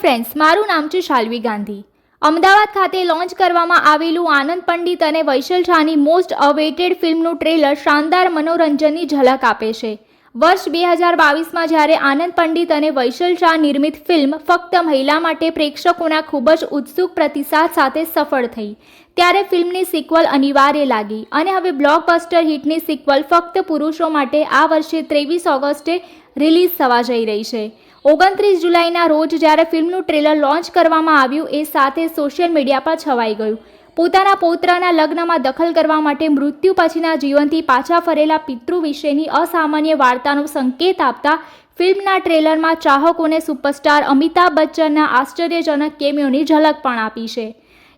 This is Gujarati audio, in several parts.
ફ્રેન્ડ્સ, મારું નામ છે શાલ્વી ગાંધી. અમદાવાદ ખાતે લોન્ચ કરવામાં આવેલું આનંદ પંડિત અને વૈશલ શાહની મોસ્ટ અવેટેડ ફિલ્મનું ટ્રેલર શાનદાર મનોરંજનની ઝલક આપે છે. વર્ષ બે હજાર બાવીસમાં જ્યારે આનંદ પંડિત અને વૈશલ શાહ નિર્મિત ફિલ્મ ફક્ત મહિલા માટે પ્રેક્ષકોના ખૂબ જ ઉત્સુક પ્રતિસાદ સાથે સફળ થઈ, ત્યારે ફિલ્મની સિક્વલ અનિવાર્ય લાગી અને હવે બ્લોકબસ્ટર હિટની સિક્વલ ફક્ત પુરુષો માટે આ વર્ષે ત્રેવીસ ઓગસ્ટે રિલીઝ થવા જઈ રહી છે. ઓગણત્રીસ જુલાઈના રોજ જ્યારે ફિલ્મનું ટ્રેલર લોન્ચ કરવામાં આવ્યું, એ સાથે સોશિયલ મીડિયા પર છવાઈ ગયું. પોતાના પૌત્રના લગ્નમાં દખલ કરવા માટે મૃત્યુ પછીના જીવનથી પાછા ફરેલા પિતૃ વિશેની અસામાન્ય વાર્તાનો સંકેત આપતા ફિલ્મના ટ્રેલરમાં ચાહકોને સુપરસ્ટાર અમિતાભ બચ્ચનના આશ્ચર્યજનક કેમિયોની ઝલક પણ આપી છે.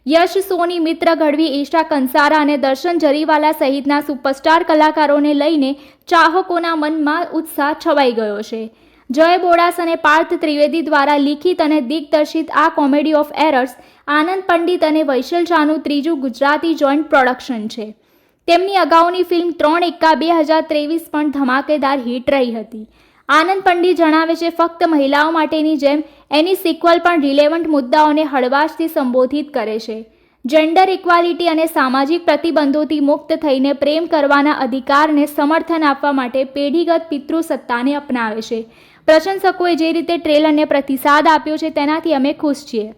યશ, સોની, મિત્ર ગઢવી, ઈશા કંસારા અને દર્શન જરીવાલા સહિતના સુપરસ્ટાર કલાકારોને લઈને ચાહકોના મનમાં ઉત્સાહ છવાઈ ગયો છે. જય બોડાસ અને પાર્થ ત્રિવેદી દ્વારા લિખિત અને દિગ્દર્શિત આ comedy of errors Anand Pandit અને વૈશલ શાહનું ત્રીજું ગુજરાતી જોઈન્ટ પ્રોડક્શન છે. તેમની અગાઉની ફિલ્મ ત્રણ એક્કા બે હજાર ત્રેવીસ પણ ધમાકેદાર હિટ રહી હતી. આનંદ પંડિત જણાવે છે, ફક્ત મહિલાઓ માટેની જેમ એની સિક્વલ પણ રિલેવન્ટ મુદ્દાઓને હળવાશથી સંબોધિત કરે છે. જેન્ડર ઇક્વાલિટી અને સામાજિક પ્રતિબંધોથી મુક્ત થઈને પ્રેમ કરવાના અધિકારને સમર્થન આપવા માટે પેઢીગત પિતૃસત્તાને અપનાવે છે. પ્રશંસકોએ જે રીતે ટ્રેલરને પ્રતિસાદ આપ્યો છે, તેનાથી અમે ખુશ છીએ.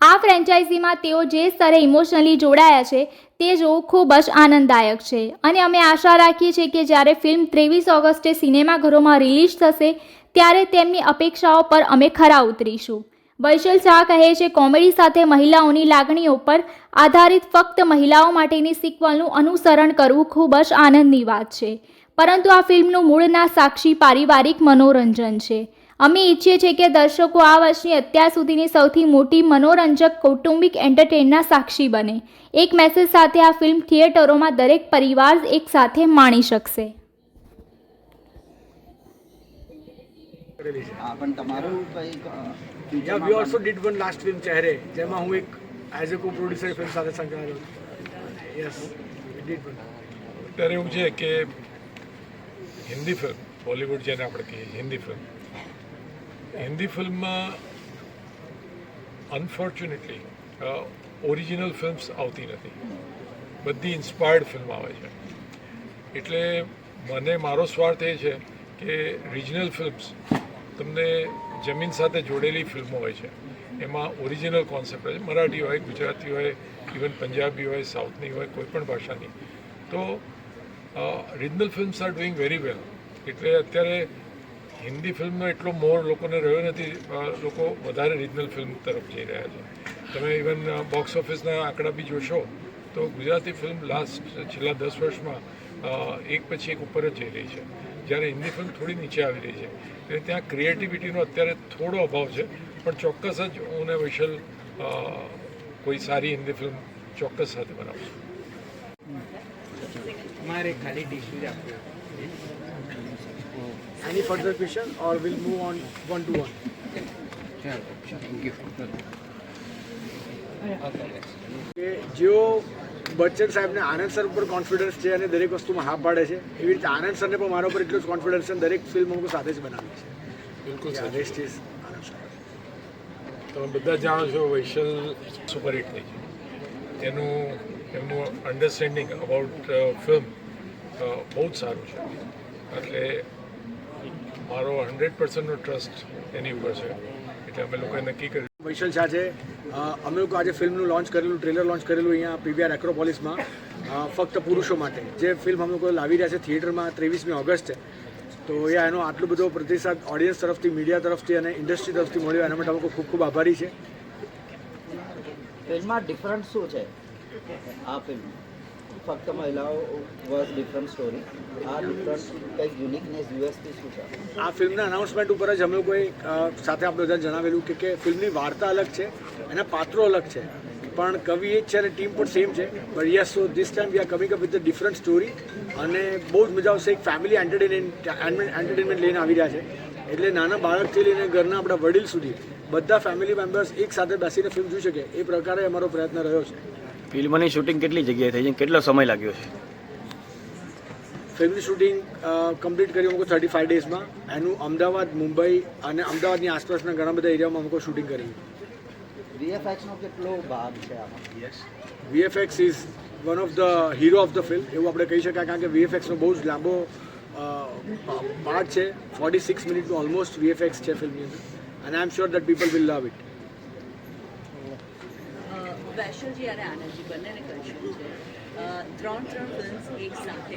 આ ફ્રેન્ચાઇઝીમાં તેઓ જે સ્તરે ઇમોશનલી જોડાયા છે, તે જોવું ખૂબ જ આનંદદાયક છે. અને અમે આશા રાખીએ છીએ કે જ્યારે ફિલ્મ ત્રેવીસ ઓગસ્ટે સિનેમાઘરોમાં રિલીઝ થશે, ત્યારે તેમની અપેક્ષાઓ પર અમે ખરા ઉતરીશું. વૈશલ શાહ કહે છે, કોમેડી સાથે મહિલાઓની લાગણીઓ પર આધારિત ફક્ત મહિલાઓ માટેની સિક્વલનું અનુસરણ કરવું ખૂબ જ આનંદની વાત છે. પરંતુ આ ફિલ્મનું મૂળના સાક્ષી પારિવારિક મનોરંજન છે. અમે ઈચ્છીએ છીએ કે દર્શકો આ વર્ષની અત્યાર સુધીની સૌથી મોટી મનોરંજક કૌટુંબિક એન્ટરટેનના સાક્ષી બને. એક મેસેજ સાથે આ ફિલ્મ થિયેટરોમાં દરેક પરિવાર એક સાથે માણી શકશે. We also did one last film Chehre જેમાં હું એક એઝ એ કો પ્રોડ્યુસર ફિલ્મ સાથે સંકળાયેલો યસ ડીડ વન અત્યારે એવું છે કે હિન્દી ફિલ્મ, બોલિવૂડ જેને આપણે કહીએ હિન્દી ફિલ્મ. હિન્દી ફિલ્મમાં અનફોર્ચ્યુનેટલી ઓરિજિનલ ફિલ્મ્સ આવતી નથી. બધી ઇન્સ્પાયર્ડ ફિલ્મ આવે છે. એટલે મને મારો સ્વાર્થ એ છે કે રિજનલ ફિલ્મ્સ તમને જમીન સાથે જોડેલી ફિલ્મો હોય છે. એમાં ઓરિજિનલ કોન્સેપ્ટ હોય છે. મરાઠી હોય, ગુજરાતી હોય ઇવન પંજાબી હોય સાઉથની હોય, કોઈ પણ ભાષાની. તો regional films are doing very well એટલે અત્યારે હિન્દી ફિલ્મનો એટલો મોર લોકોને રહ્યો નથી લોકો વધારે રિજનલ ફિલ્મ તરફ જઈ રહ્યા છે. તમે ઇવન બોક્સ ઓફિસના આંકડા બી જોશો, તો ગુજરાતી ફિલ્મ લાસ્ટ છેલ્લા દસ વર્ષમાં એક પછી એક ઉપર જ જઈ રહી છે. જ્યારે હિન્દી ફિલ્મ થોડી નીચે આવી રહી છે. એટલે ત્યાં ક્રિએટિવિટીનો અત્યારે થોડો અભાવ છે, પણ ચોક્કસ જ હું ને વૈશલ કોઈ સારી હિન્દી ફિલ્મ ચોક્કસ સાથે બનાવશું. મારે ખાલી ટીશ્યુ જ આપ્યું any further question or will move on one two one કે જેઓ બચ્ચન સાહેબને આનંદ સર ઉપર કોન્ફિડન્સ છે અને દરેક વસ્તુમાં હા પાડે છે એવી રીતે આનંદ સરને પણ મારા ઉપર એટલો જ કોન્ફિડન્સ છે દરેક ફિલ્મ હું સાથે જ બનાવી છે. બિલકુલ રેસ્ટ ઇઝ આનંદ સર તમે બધા જાણો છો વૈશલ સુપરહિટ થઈ છે એનું એમનું અન્ડરસ્ટેન્ડિંગ અબાઉટ ફિલ્મ બહુ જ સારું છે. એટલે મારો હંડ્રેડ પર્સન્ટનો ટ્રસ્ટ એની ઉપર છે. એટલે અમે લોકોએ નક્કી કર્યું. વૈશલ શાહ છે. અમે લોકો આજે ફિલ્મનું લોન્ચ કરેલું ટ્રેલર લોન્ચ કરેલું અહીંયા પીવીઆર એક્રોપોલિસમાં ફક્ત પુરુષો માટે. જે ફિલ્મ અમે લોકો લાવી રહ્યા છે થિયેટરમાં ત્રેવીસમી ઓગસ્ટે. તો એ એનો આટલો બધો પ્રતિસાદ ઓડિયન્સ તરફથી મીડિયા તરફથી અને ઇન્ડસ્ટ્રી તરફથી મળ્યો. એના માટે અમે ખૂબ ખૂબ આભારી છે. ફિલ્મમાં ડિફરન્સ શું છે? આ ફિલ્મ ફક્ત મહિલાઓ વોઝ ડિફરન્ટ સ્ટોરી આ ડિફરન્ટ કંઈક યુનિકનેસ યુએસપી શું છે આ ફિલ્મના અનાઉન્સમેન્ટ ઉપર જ અમે કોઈ સાથે આપણે બધા જણાવેલું કે કે ફિલ્મની વાર્તા અલગ છે, એના પાત્રો અલગ છે. પણ કવિ એ જ છે અને ટીમ પણ સેમ છે. But yes so this time we are coming up with a different story અને બહુ જ મજા આવશે. એક ફેમિલી એન્ટરટેનમેન્ટ એન્ટરટેનમેન્ટ લઈને આવી રહ્યા છે. એટલે નાના બાળકથી લઈને ઘરના આપણા વડીલ સુધી બધા ફેમિલી મેમ્બર્સ એક સાથે બેસીને ફિલ્મ જોઈ શકે. એ પ્રકારે અમારો પ્રયત્ન રહ્યો છે. ફિલ્મની શૂટિંગ કેટલી જગ્યાએ થઈ છે? કેટલો સમય લાગ્યો છે? ફિલ્મની શૂટિંગ કમ્પ્લીટ કર્યું અમુક થર્ટી ફાઇવ ડેઝમાં એનું અમદાવાદ મુંબઈ અને અમદાવાદની આસપાસના ઘણા બધા એરિયામાં અમુક શૂટિંગ કરી વીએફએક્સનો કેટલો ભાગ છે આમાં? VFX is one of the hero of the film એવું આપણે કહી શકાય કારણ કે વીએફએક્સનો બહુ જ લાંબો પાર્ટ છે. ફોર્ટી સિક્સ મિનિટનું ઓલમોસ્ટ વીએફએક્સ છે ફિલ્મની અંદર. અને I am sure that people will love it વૈશલજી અને આનંદજી બંનેને ક્વેશ્ચન છે ત્રણ ત્રણ ફિલ્મ્સ એક સાથે